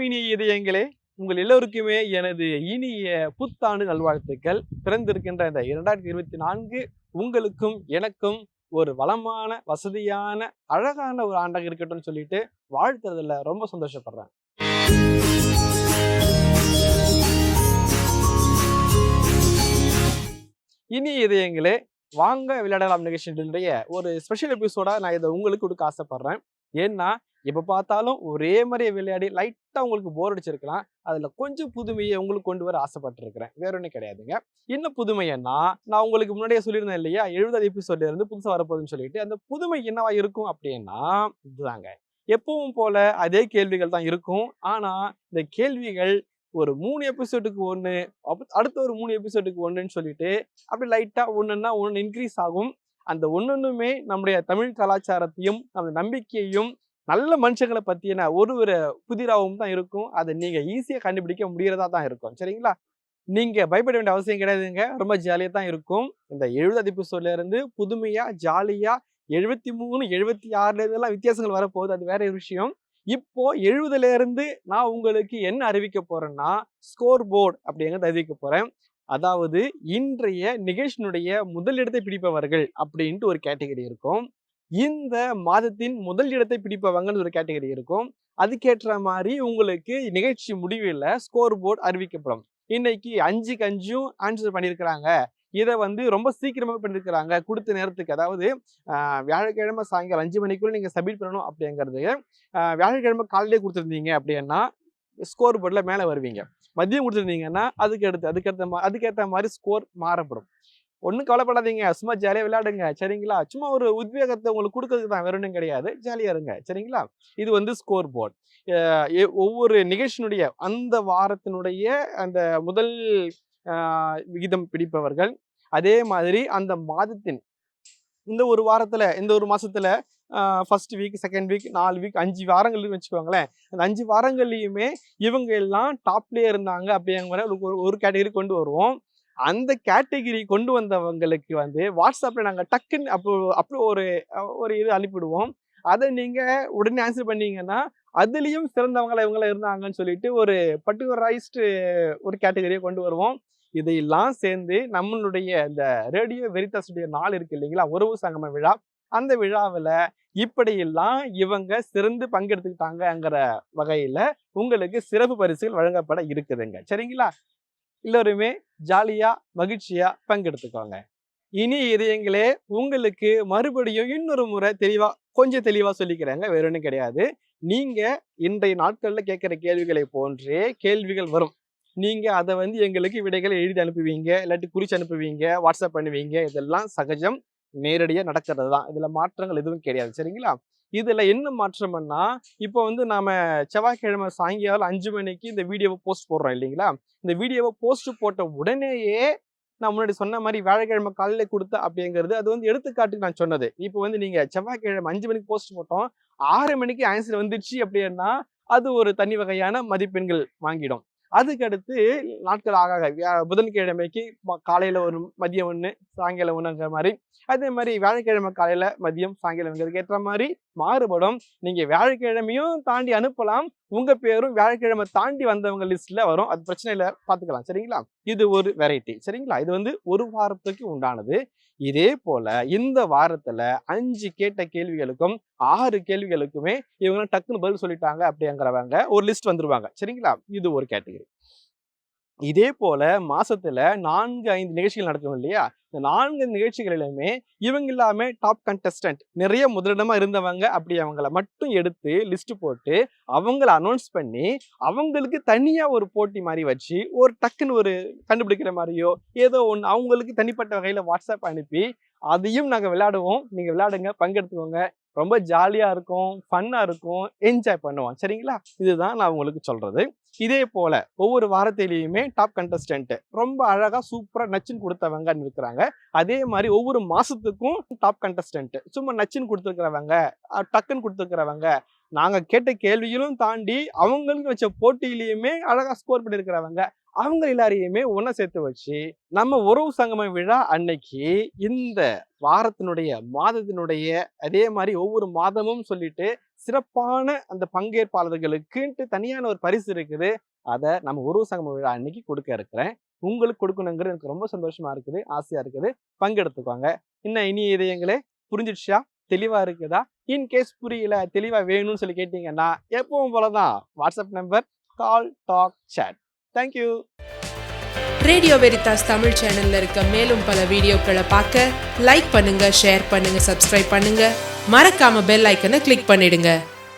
இனிய இதயங்களே உங்கள் எல்லோருக்குமே எனது இனிய புத்தாண்டு நல்வாழ்த்துக்கள். பிறந்திருக்கின்ற இந்த இரண்டாயிரத்தி இருபத்தி நான்கு உங்களுக்கும் எனக்கும் ஒரு வளமான வசதியான அழகான ஒரு ஆண்டாக இருக்கட்டும்னு சொல்லிட்டு வாழ்த்துறதுல ரொம்ப சந்தோஷப்படுறேன். இனிய இதயங்களே வாங்க விளையாடலாம் நிகழ்ச்சியினுடைய ஒரு ஸ்பெஷல் எபிசோடா நான் இதை உங்களுக்கு கொடுக்க ஆசைப்படுறேன். ஏன்னா எப்போ பார்த்தாலும் ஒரே மாதிரியே விளையாடி லைட்டாக உங்களுக்கு போர் அடிச்சிருக்கலாம். அதில் கொஞ்சம் புதுமையை உங்களுக்கு கொண்டு வர ஆசைப்பட்டிருக்கிறேன். வேற ஒன்றும் கிடையாதுங்க. என்ன? புதுமைன்னா நான் உங்களுக்கு முன்னாடியே சொல்லியிருந்தேன் இல்லையா? எழுபதாவது எபிசோட்ல இருந்து புதுசாக வரப்போகுதுன்னு சொல்லிட்டு அந்த புதுமை என்னவா இருக்கும் அப்படின்னா இதுதாங்க. எப்பவும் போல அதே கேள்விகள் தான் இருக்கும். ஆனால் இந்த கேள்விகள் ஒரு மூணு எபிசோடுக்கு ஒன்று அடுத்த ஒரு மூணு எபிசோடுக்கு ஒன்றுன்னு சொல்லிட்டு அப்படி லைட்டாக ஒன்றுன்னா ஒன்று இன்க்ரீஸ் ஆகும். அந்த ஒன்று ஒன்றுமே நம்முடைய தமிழ் கலாச்சாரத்தையும் நம்ம நம்பிக்கையையும் நல்ல மனுஷங்களை பற்றின ஒரு ஒரு புதிராகவும் தான் இருக்கும். அதை நீங்கள் ஈஸியாக கண்டுபிடிக்க முடிகிறதா தான் இருக்கும். சரிங்களா? நீங்கள் பயப்பட வேண்டிய அவசியம் கிடையாதுங்க. ரொம்ப ஜாலியாக தான் இருக்கும். இந்த எழுபது எபிசோட்ல புதுமையாக ஜாலியாக எழுபத்தி மூணு எழுபத்தி ஆறுலேருந்துலாம் வித்தியாசங்கள் வரப்போகுது. அது வேற ஒரு விஷயம். இப்போ எழுபதுலேருந்து நான் உங்களுக்கு என்ன அறிவிக்க போகிறேன்னா ஸ்கோர் போர்டு அப்படிங்கிறத அறிவிக்க போகிறேன் அதாவது இன்றைய நிகழ்ச்சியினுடைய முதலிடத்தை பிடிப்பவர்கள் அப்படின்ட்டு ஒரு கேட்டகரி இருக்கும். இந்த மாதத்தின் முதல் இடத்தை பிடிப்பவங்கன்னு ஒரு கேட்டகரி இருக்கும். அதுக்கேற்ற மாதிரி உங்களுக்கு நிகழ்ச்சி முடிவில் ஸ்கோர் போர்டு அறிவிக்கப்படும். இன்னைக்கு அஞ்சுக்கு அஞ்சும் ஆன்சர் பண்ணியிருக்கிறாங்க இதை வந்து ரொம்ப சீக்கிரமாக பண்ணியிருக்கிறாங்க கொடுத்த நேரத்துக்கு அதாவது வியாழக்கிழமை சாயங்காலம் அஞ்சு மணிக்குள்ள நீங்கள் சப்மிட் பண்ணணும் அப்படிங்கிறது வியாழக்கிழமை காலையிலே கொடுத்துருந்தீங்க அப்படின்னா ஸ்கோர் போர்டில் மேலே வருவீங்க. மதியம் கொடுத்துருந்தீங்கன்னா அதுக்கு அடுத்து அதுக்கேற்ற மா அதுக்கேற்ற மாதிரி ஸ்கோர் மாறப்படும். ஒன்றும் கவலைப்படாதீங்க. சும்மா ஜாலியாக விளையாடுங்க. சரிங்களா? சும்மா ஒரு உத்வேகத்தை உங்களுக்கு கொடுக்கறதுக்கு தான் வேற கிடையாது. ஜாலியாக இருங்க. சரிங்களா? இது வந்து ஸ்கோர் போர்ட் ஒவ்வொரு நிகழ்ச்சியினுடைய அந்த வாரத்தினுடைய அந்த முதல் விகிதம் பிடிப்பவர்கள். அதே மாதிரி அந்த மாதத்தின் இந்த ஒரு வாரத்தில் இந்த ஒரு மாதத்தில் ஃபஸ்ட் வீக் செகண்ட் வீக் நாலு வீக் அஞ்சு வாரங்கள்னு வச்சுக்கோங்களேன். அந்த அஞ்சு வாரங்கள்லையுமே இவங்க எல்லாம் டாப்லேயே இருந்தாங்க அப்படிங்கிற மாதிரி ஒரு ஒரு கேட்டகரி கொண்டு வருவோம். அந்த கேட்டகிரி கொண்டு வந்தவங்களுக்கு வந்து வாட்ஸ்அப்பில் நாங்கள் டக்குன்னு அப்போ அப்போ ஒரு ஒரு இது அனுப்பிடுவோம் அதை நீங்கள் உடனே ஆன்சர் பண்ணீங்கன்னா அதுலேயும் சிறந்தவங்கள இவங்கள இருந்தாங்கன்னு சொல்லிட்டு ஒரு பர்டிகுலரைஸ்டு ஒரு கேட்டகரியை கொண்டு வருவோம். இதையெல்லாம் சேர்ந்து நம்மளுடைய இந்த ரேடியோ வெரிதாஸுடைய நாள் இருக்கு இல்லைங்களா? உறவு சங்கம விழா. அந்த விழாவில் இப்படியெல்லாம் இவங்க சிறந்து பங்கெடுத்துக்கிட்டாங்கங்கிற வகையில் உங்களுக்கு சிறப்பு பரிசுகள் வழங்கப்பட இருக்குதுங்க. சரிங்களா? எல்லோருமே ஜாலியாக மகிழ்ச்சியாக பங்கெடுத்துக்கோங்க. இனி இதயங்களே உங்களுக்கு மறுபடியும் இன்னொரு முறை தெளிவாக கொஞ்சம் தெளிவாக சொல்லிக்கிறாங்க. வேற ஒன்றும் கிடையாது. நீங்கள் இன்றைய நாட்களில் கேட்குற கேள்விகளை போன்றே கேள்விகள் வரும். நீங்கள் அதை வந்து எங்களுக்கு விடைகளை எழுதி அனுப்புவீங்க இல்லாட்டி குறிச்சு அனுப்புவீங்க வாட்ஸ்அப் பண்ணுவீங்க இதெல்லாம் சகஜம். நேரடியாக நடக்கிறது தான் இதில் மாற்றங்கள் எதுவும் கிடையாது. சரிங்களா? இதில் என்ன மாற்றம்னா இப்போ வந்து நாம் செவ்வாய்க்கிழமை சாயங்காலம் அஞ்சு மணிக்கு இந்த வீடியோவை போஸ்ட் போடுறோம் இல்லைங்களா? இந்த வீடியோவை போஸ்ட் போட்ட உடனேயே நான் முன்னாடி சொன்ன மாதிரி வியாழக்கிழமை காலையில் கொடுத்த அப்படிங்கிறது அது வந்து எடுத்துக்காட்டுக்கு நான் சொன்னது. இப்போ வந்து நீங்கள் செவ்வாய்க்கிழமை அஞ்சு மணிக்கு போஸ்ட் போட்டோம் ஆறு மணிக்கு ஆன்சர் வந்துடுச்சு அப்படின்னா அது ஒரு தனி வகையான மதிப்பெண்கள் வாங்கிடும். அதுக்கடுத்து நாட்கள் ஆக புதன்கிழமைக்கு காலையில் ஒரு மதியம் ஒன்று சாயங்காலம் ஒன்றுங்கிற மாதிரி. அதே மாதிரி வியாழக்கிழமை காலையில் மதியம் சாயங்காலம்ங்கிறதுக்கு ஏற்ற மாதிரி மாறுபடும். நீங்க வியாழக்கிழமையும் தாண்டி அனுப்பலாம். உங்க பேரும் வியாழக்கிழமை தாண்டி வந்தவங்க லிஸ்ட்ல வரும். அது பிரச்சனை இல்லை. பார்த்துக்கலாம் சரிங்களா? இது ஒரு வெரைட்டி சரிங்களா? இது வந்து ஒரு வாரத்துக்கு உண்டானது. இதே போல இந்த வாரத்துல அஞ்சு கேட்ட கேள்விகளுக்கும் ஆறு கேள்விகளுக்குமே இவங்க டக்குன்னு பதில் சொல்லிட்டாங்க அப்படிங்கிறவங்க ஒரு லிஸ்ட் வந்துருவாங்க. சரிங்களா? இது ஒரு கேட்டகரி இதே போல மாசத்துல நான்கு ஐந்து நிகழ்ச்சிகள் நடக்கும் இல்லையா? இந்த நான்கு நிகழ்ச்சிகளிலுமே இவங்க எல்லாமே டாப் கண்டஸ்டன்ட் நிறைய முதலிடமா இருந்தவங்க அப்படி அவங்கள மட்டும் எடுத்து லிஸ்ட் போட்டு அவங்கள அனௌன்ஸ் பண்ணி அவங்களுக்கு தனியா ஒரு போட்டி மாதிரி வச்சு ஒரு டக்குன்னு ஒரு கண்டுபிடிக்கிற மாதிரியோ ஏதோ ஒன்று அவங்களுக்கு தனிப்பட்ட வகையில வாட்ஸ்அப் அனுப்பி அதையும் நாங்கள் விளையாடுவோம். நீங்கள் விளையாடுங்க பங்கெடுத்துக்கோங்க. ரொம்ப ஜாலியாக இருக்கும் ஃபன்னாக இருக்கும் என்ஜாய் பண்ணுவோம். சரிங்களா? இதுதான் நான் உங்களுக்கு சொல்கிறது இதே போல் ஒவ்வொரு வாரத்திலையுமே டாப் கண்டஸ்டன்ட்டு ரொம்ப அழகாக சூப்பராக நச்சுன்னு கொடுத்தவங்கன்னு இருக்கிறாங்க. அதே மாதிரி ஒவ்வொரு மாதத்துக்கும் டாப் கண்டஸ்டன்ட்டு சும்மா நச்சுன்னு கொடுத்துருக்கிறவங்க டக்குன்னு கொடுத்துருக்கிறவங்க நாங்கள் கேட்ட கேள்வியிலும் தாண்டி அவங்களுக்கு வச்ச போட்டியிலையுமே அழகாக ஸ்கோர் பண்ணியிருக்கிறவங்க அவங்க எல்லாரையுமே ஒன்றை சேர்த்து வச்சு நம்ம உறவு சங்கம விழா அன்னைக்கு இந்த வாரத்தினுடைய மாதத்தினுடைய அதே மாதிரி ஒவ்வொரு மாதமும் சொல்லிட்டு சிறப்பான அந்த பங்கேற்பாளர்களுக்குன்ட்டு தனியான ஒரு பரிசு இருக்குது. அதை நம்ம உறவு சங்கம விழா அன்னைக்கு கொடுக்க இருக்கிறேன். உங்களுக்கு கொடுக்கணுங்கிறது எனக்கு ரொம்ப சந்தோஷமா இருக்குது. ஆசையா இருக்குது. பங்கெடுத்துக்கோங்க. இன்னும் இனி இதயங்களே புரிஞ்சிடுச்சா? தெளிவாக இருக்குதா? இன் கேஸ் புரியல தெளிவாக வேணும்னு சொல்லி கேட்டிங்கன்னா எப்பவும் போலதான். WhatsApp number call talk chat. Thank you radio Veritas Tamil சேனல்ல இருக்க மேலும் பல வீடியோக்களை பார்க்க லைக் பண்ணுங்க ஷேர் பண்ணுங்க சப்ஸ்கிரைப் பண்ணுங்க. மறக்காம பெல் ஐக்கனை கிளிக் பண்ணிடுங்க.